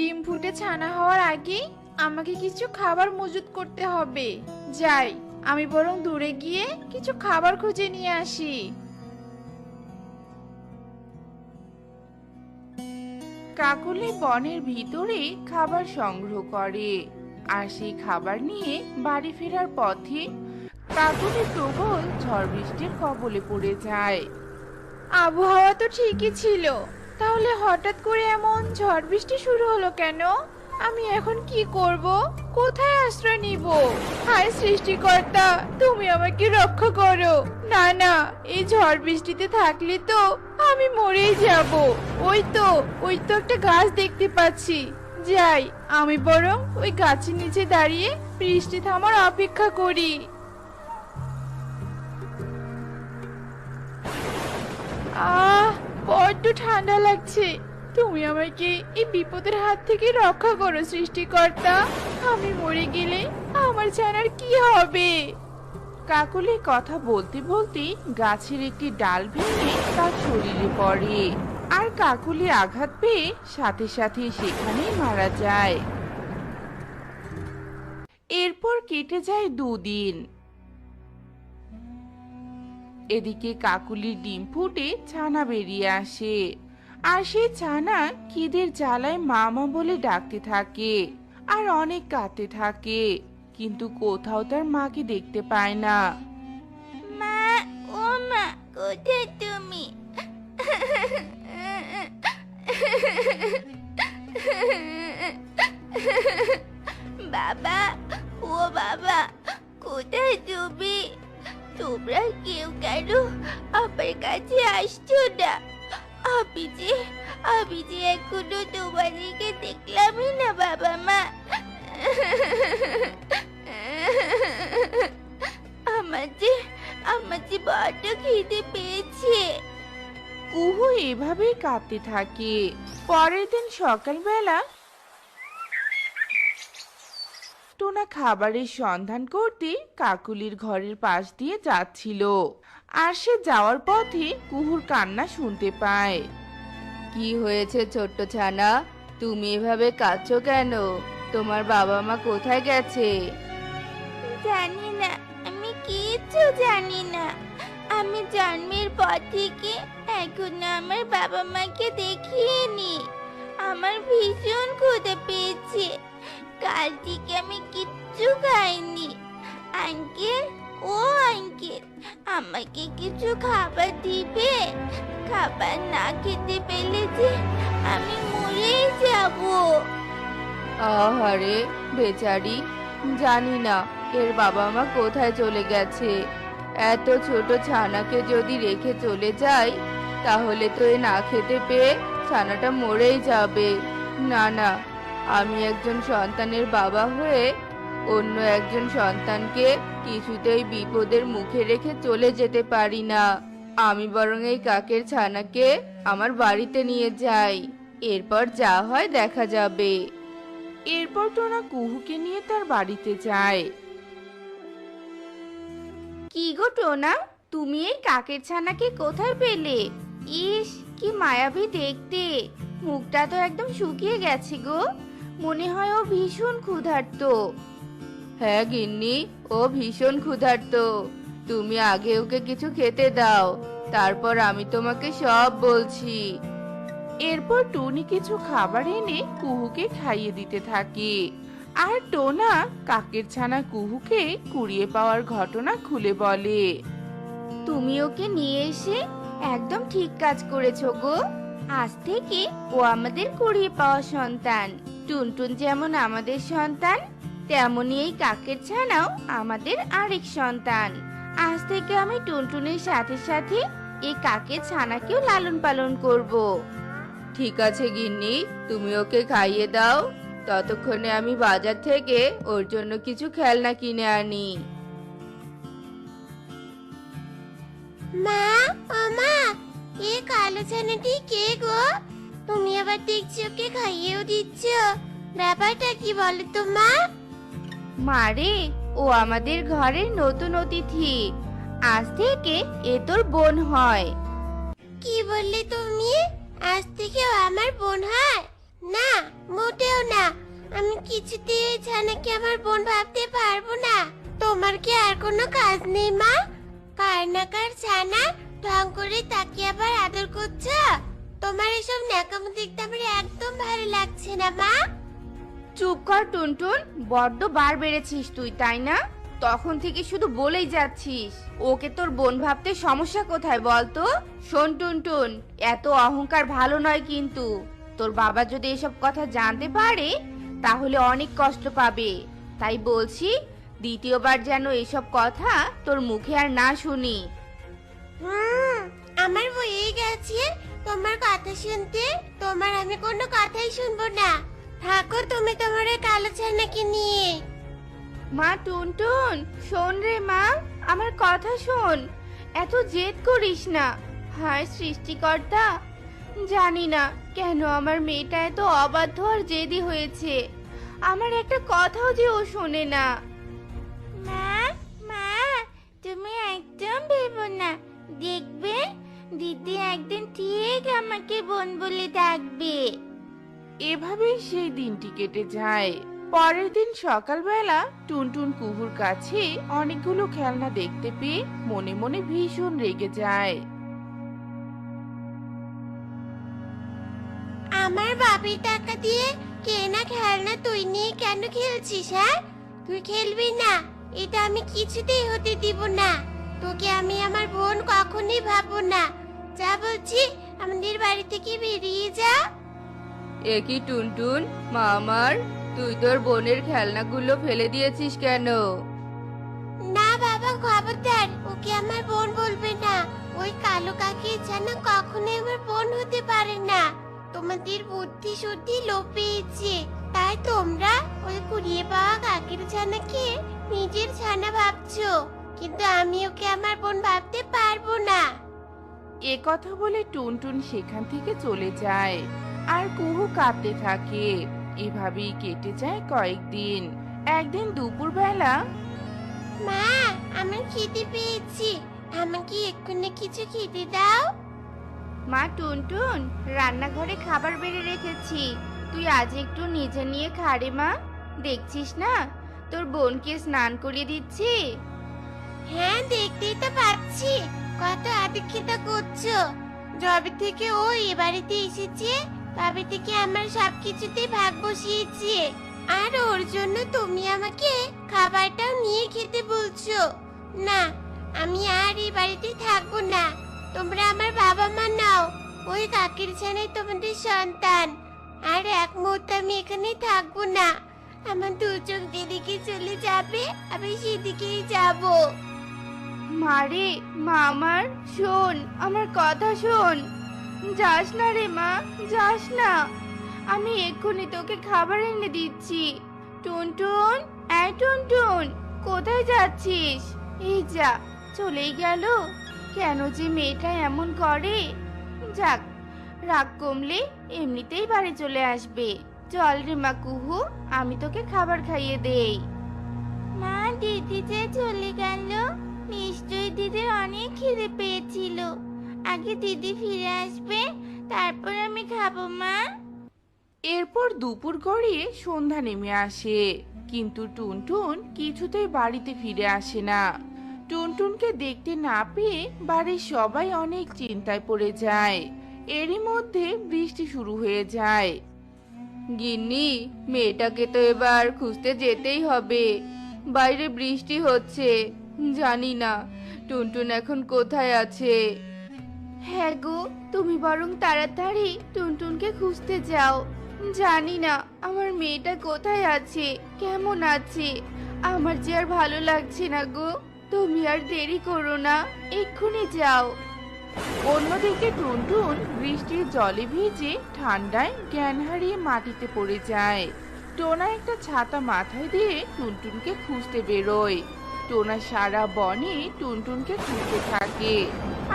ডিম ফুটে ছানা হওয়ার আগে আমাকে কিছু খাবার মজুত করতে হবে। যাই, আমি বরং দূরে গিয়ে কিছু খাবার খুঁজে নিয়ে আসি। কাকুলি বনের ভিতরে খাবার সংগ্রহ করে আর সেই খাবার নিয়ে বাড়ি ফেরার পথে কাকুলি প্রবল ঝড় বৃষ্টির কবলে পড়ে যায়। আবহাওয়া তো ঠিকই ছিল তাহলে হঠাৎ করে এমন ঝড় বৃষ্টি শুরু হলো কেন? আমি এখন কি করব? কোথায় আশ্রয় নিব? হায় সৃষ্টিকর্তা, তুমি আমাকে রক্ষা করো। না না, এই ঝড় বৃষ্টিতে থাকলে তো আমি মরেই যাব। ওই তো ওই তো একটা গাছ দেখতে পাচ্ছি। যাই, আমি বরং ওই গাছের নিচে দাঁড়িয়ে বৃষ্টি থামার অপেক্ষা করি। আহ বড্ড ঠান্ডা লাগছে। তুমি আমাকে এই বিপদের হাত থেকে রক্ষা করো, সৃষ্টিকর্তা। আমি মরে গেলে আমার জানার কি হবে? কাকুলি কথা বলতে বলতে গাছের একটি ডাল ভেঙে তার শরীরে পড়ে। আর কাকুলি আঘাত পেয়ে সাথে সাথে সেখানেই মারা যায়। এরপর কেটে যায় দুদিন। এদিকে কাকুলির ডিম ফুটে ছানা বেরিয়ে আসে। আর সেই ছানা খিদের জ্বালায় মামা বলে ডাকতে থাকে আর অনেক কাঁদতে থাকে। কিন্তু কোথাও তার মাকে দেখতে পায় না। মা, ও মা, কোথায় তুমি? বাবা, ও বাবা, কোথায় তুমি? তোমরা কেউ কেন আমার কাছে আসছো না? আমি যে আমি যে এখনও তোমাদেরকে দেখলামই না, বাবা মা। আমার যে আমার যে বড্ড খিদে পেয়েছে। কুহু এভাবেই কাঁদতে থাকে। পরের দিন সকালবেলা টোনা খাবারের সন্ধান করতে কাকুলির ঘরের পাশ দিয়ে যাচ্ছিল। আর সে যাওয়ার পথে কুহুর কান্না শুনতে পায়। কি হয়েছে ছোট্ট ছানা? তুমি এভাবে কাঁদছো কেন? তোমার বাবা মা কোথায় গেছে? জানি না। আমি কিচ্ছু জানি না। আমি জন্মের পর থেকে এখনও আমার বাবা মাকে দেখিনি। আমার ভীষণ ক্ষুদে পেয়েছে। কাল থেকে আমি কিচ্ছু খাইনি। আঙ্কেল, ও আঙ্কেল, আমাকে কিছু খাবার দিবে? খাবার না খেতে পেলে যে আমি মরেই যাব। আহারে, বেচারি, জানি না এর বাবা মা কোথায় চলে গেছে। এত ছোট ছানাকে যদি রেখে চলে যায় তাহলে তো এ না খেতে পেয়ে ছানাটা মরেই যাবে। না না আমি একজন সন্তানের বাবা হয়ে অন্য একজন সন্তানকে কিছুতেই বিপদের মুখে রেখে চলে যেতে পারি না। আমি বরং এই কাকের ছানাকে আমার বাড়িতে নিয়ে যাই। এরপর যা হয় দেখা যাবে। এরপর টোনা কুহুকে নিয়ে তার বাড়িতে যায়। কি গো টোনা তুমি এই কাকের ছানাকে কোথায় পেলে? ইস কি মায়াবী দেখতে। মুখটা তো একদম শুকিয়ে গেছে গো। মনে হয় ও ভীষণ ক্ষুধার্ত। হ্যাঁ গিন্নি ও ভীষণ ক্ষুধার্ত। তুমি আগে ওকে কিছু খেতে দাও তারপর আমি তোমাকে সব বলছি। এরপর টুনি কিছু খাবার এনে কুহুকে খাইয়ে দিতে থাকে। আর টোনা কাকের ছানা কুহুকে কুড়িয়ে পাওয়ার ঘটনা খুলে বলে। তুমি ওকে নিয়ে এসে একদম ঠিক কাজ করেছ গো। আজ থেকে ও আমাদের কুড়িয়ে পাওয়া সন্তান। টুনটুন যেমন আমাদের সন্তান তেমনই এই কাকের ছানাও আমাদের আরেক সন্তান। আজ থেকে আমি টুনটুনের সাথে সাথে এই কাকের ছানাকেও লালন পালন করব। ঠিক আছে গিন্নি তুমি ওকে খাইয়ে দাও। ততক্ষণে আমি বাজার থেকে ওর জন্য কিছু খেলনা কিনে আনি। মা ও মা এ কালো ছানাটি কে গো? তুমি আবার দেখছি ওকে খাইয়েও দিচ্ছ। ব্যাপারটা কি বলো তো মা মারে ও আমাদের ঘরের নতুন অতিথি। আজ থেকে এ তোর বোন হয়। কি বললে তুমি? আজ থেকে ও আমার বোন হয়? না মোটেও না। আমি কিছুতেই ওই ছানাকে আমার বোন ভাবতে পারব না। তোমার কি আর কোনো কাজ নেই মা? কার না কার ছানা ঢং করে তাকে আবার আদর করছ? তোমার এসব ন্যাকামো দেখতে আমার একদম ভালো লাগছে না, মা। চুপ কর, টুনটুন। বড্ড বার বেড়েছিস তুই, তাই না? তখন থেকে শুধু বলেই যাচ্ছিস। ওকে তোর বোন ভাবতে সমস্যা কোথায় বলতো শোন, টুনটুন, এত অহংকার ভালো নয় কিন্তু। তোর বাবা যদি এসব কথা জানতে পারে, তাহলে অনেক কষ্ট পাবে। তাই বলছি, দ্বিতীয়বার যেন এসব কথা তোর মুখে আর না শুনি। হয়ে তোমার কথা শুনতে তোমার আমি কোনো কথাই শুনব না। থাকো তুমি তোমার ওই কালো ছানাকে নিয়ে। মা টুনটুন শোন রে মা আমার কথা শোন। এত জেদ করিস না। হায় সৃষ্টিকর্তা জানি না কেন আমার মেয়েটা এত অবাধ্য আর জেদি হয়েছে। আমার একটা কথাও যে ও শোনে না। মা মা তুমি একদম ভেবো না। দেখবে দিদি একদিন ঠিক আমাকে বোন বলে ডাকবে। এভাবেই সেই দিনটি কেটে যায়। পরের দিন সকালবেলা টুনটুন কুহুর কাছে অনেকগুলো খেলনা দেখতে পেয়ে মনে মনে ভীষণ রেগে যায়। আমার বাবির টাকা দিয়ে কেনা খেলনা তুই নিয়ে কেন খেলছিস হ্যাঁ? তুই খেলবি না এটা আমি কিছুতেই হতে দিব না। তোকে আমি আমার বোন কখনোই ভাববো না। যা বলছি আমাদের বাড়ি থেকে বেরিয়ে যা। একই টুনটুন মা আমার তুই তোর বোনের খেলনাগুলো ফেলে দিয়েছিস কেন? না বাবা খবরদার ওকে আমার বোন বলবে না। ওই কালো কাকির ছানা কখনোই আমার বোন হতে পারে না। তোমাদের বুদ্ধি শুদ্ধি লোপ পেয়েছে। তাই তোমরা ওই কুড়িয়ে পাওয়া কাকির ছানাকে নিজের ছানা ভাবছ। কিন্তু আমি ওকে আমার বোন ভাবতে পারব না। এ কথা বলে টুনটুন সেখান থেকে চলে যায়। আর কুহু কাঁদতে থাকে। এভাবেই কেটে যায় কয়েকদিন। একদিন দুপুরবেলা মা আমি খিদে পেয়েছি। আমাকে এক্ষুনি কিছু খেতে দাও। মা টুনটুন রান্নাঘরে খাবার বেড়ে রেখেছি। তুই আজ একটু নিজে নিয়ে খারে মা। দেখছিস না? তোর বোনকে স্নান করিয়ে দিচ্ছি। হ্যাঁ দেখতেই তো পাচ্ছি। কত আদিক্ষিতা করছ? যবে থেকে ও এ বাড়িতে এসেছে, তবে থেকে আমার সবকিছুতেই ভাগ বসিয়েছে। আর ওর জন্য তুমি আমাকে খাবারটাও নিয়ে খেতে বলছো। না, আমি আর এই বাড়িতে থাকব না। তোমরা আমার বাবা মা নাও, ওই কাকির ছানাই তোমাদের সন্তান। আর এক মুহূর্তে আমি এখানে থাকব না। আমার দু চোখ যেদিকে চলে যাবে, আমি সেদিকেই যাব। মারে মা আমার, শোন, আমার কথা শোন। যাস না রে মা, যাস না। আমি এক্ষুনি তোকে খাবার এনে দিচ্ছি। টুনটুন এই টুনটুন, কোথায় যাচ্ছিস? এই যা, চলেই গেল। কেন যে মেয়েটা এমন করে? যাক, রাগ কমলে এমনিতেই বাড়ি চলে আসবে। চল রে মা কুহু, আমি তোকে খাবার খাইয়ে দেই। মা, দিদি যে চলে গেল। নিশ্চয়ই দিদির অনেক খিদে পেয়েছিল। আগে দিদি ফিরে আসবে, তারপর আমি খাব, মা। এরপর দুপুর গড়িয়ে সন্ধ্যা নেমে আসে। কিন্তু টুনটুন কিছুতেই বাড়িতে ফিরে আসে না। টুনটুনকে দেখতে না পেয়ে বাড়ির সবাই অনেক চিন্তায় পড়ে যায়। এরই মধ্যে বৃষ্টি শুরু হয়ে যায়। গিন্নি, মেয়েটাকে তো এবার খুঁজতে যেতেই হবে। বাইরে বৃষ্টি হচ্ছে। জানি না টুনটুন এখন কোথায় আছে? হ্যাঁ গো তুমি বরং তাড়াতাড়ি টুনটুনকে খুঁজতে যাও। জানি না আমার মেয়েটা কোথায় আছে কেমন আছে। আমার যে আর ভালো লাগছে না গো তুমি আর দেরি করো না এক্ষুনি যাও। অন্যদিকে টুনটুন বৃষ্টির জলে ভিজে ঠান্ডায় জ্ঞান হারিয়ে মাটিতে পড়ে যায়। টোনা একটা ছাতা মাথায় দিয়ে টুনটুনকে খুঁজতে বেরোয়। টোনা সারা বনে টুনটুনকে খুঁজতে থাকে।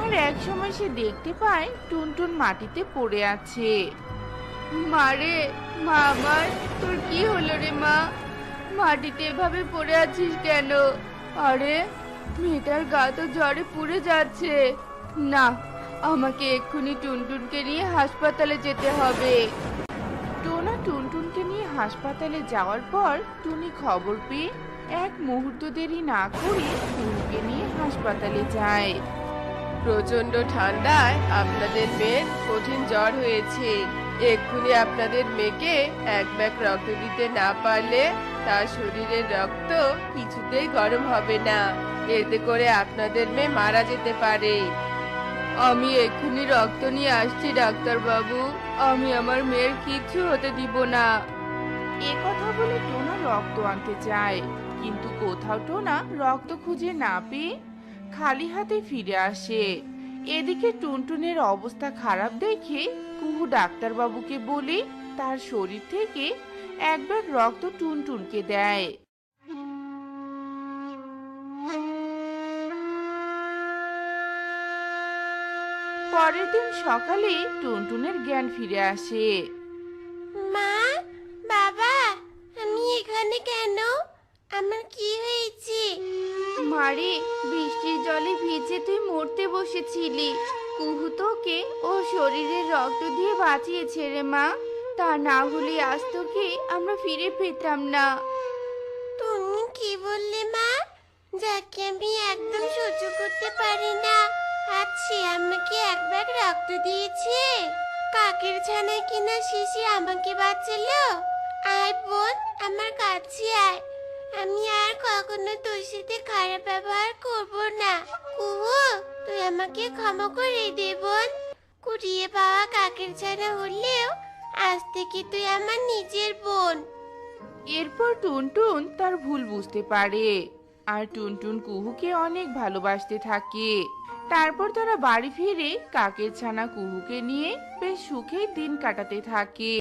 আর এক সময় সে দেখতে পায় টুনটুন মাটিতে পড়ে আছে। মারে মা আমার, তোর কি হলো রে মা? মাটিতে এভাবে পড়ে আছিস কেন? আরে, মেয়েটার গা তো জ্বরে পুড়ে যাচ্ছে। না, আমাকে এক্ষুনি টুনটুনকে নিয়ে হাসপাতালে যেতে হবে। টোনা টুনটুনকে নিয়ে হাসপাতালে যাওয়ার পর টুনি খবর পেয়ে এক মুহূর্ত দেরি না করে কুহুকে নিয়ে হাসপাতালে যায়। প্রচণ্ড ঠান্ডায় আপনাদের মেয়ের কঠিন জ্বর হয়েছে। এক্ষুনি আপনাদের মেয়েকে এক ব্যাগ রক্ত দিতে না পারলে তার শরীরের রক্ত কিছুতেই গরম হবে না। এতে করে আপনাদের মেয়ে মারা যেতে পারে। আমি এক্ষুনি রক্ত নিয়ে আসছি ডাক্তার বাবু আমি আমার মেয়ের কিচ্ছু হতে দিব না। এ কথা বলে টোনা রক্ত আনতে যায়। কিন্তু কোথাও টোনা রক্ত খুঁজে না পেয়ে খালি হাতে ফিরে আসে। এদিকে টুনটুনের অবস্থা খারাপ দেখে কুহু ডাক্তারবাবুকে বলে তার শরীর থেকে এক ব্যাগ রক্ত টুনটুনকে দেয়। পরের দিন সকালে টুনটুনের জ্ঞান ফিরে আসে। মা, বাবা, আমি এখানে কেন? আমার কি হয়েছে? মারে বৃষ্টির জলে ভিজে তুই মরতে বসেছিলি। কুহু তোকে ও শরীরের রক্ত দিয়ে বাঁচিয়েছে রে মা। তা না হলে আজ তোকে আমরা ফিরে পেতাম না। তুমি কি বললে মা? যাকে আমি একদম সহ্য করতে পারি না আজ সে আমাকে এক ব্যাগ রক্ত দিয়েছে। কাকের ছানায় কিনা শিশি আমাকে বাঁচালো? আয় বোন আমার কাছে আয়। আমি আর কখনো তোর সাথে খারাপ ব্যবহার করব না। কুহু, তুই আমাকে ক্ষমা করে দে বোন। কুড়িয়ে পাওয়া কাকের ছানা হলেও আজ থেকে তুই আমার নিজের বোন। এরপর টুনটুন তার ভুল বুঝতে পারে। আর টুনটুন কুহুকে অনেক ভালোবাসতে থাকে। তারপর তারা বাড়ি ফিরে কাকের ছানা কুহুকে নিয়ে বেশ সুখে দিন কাটাতে থাকে।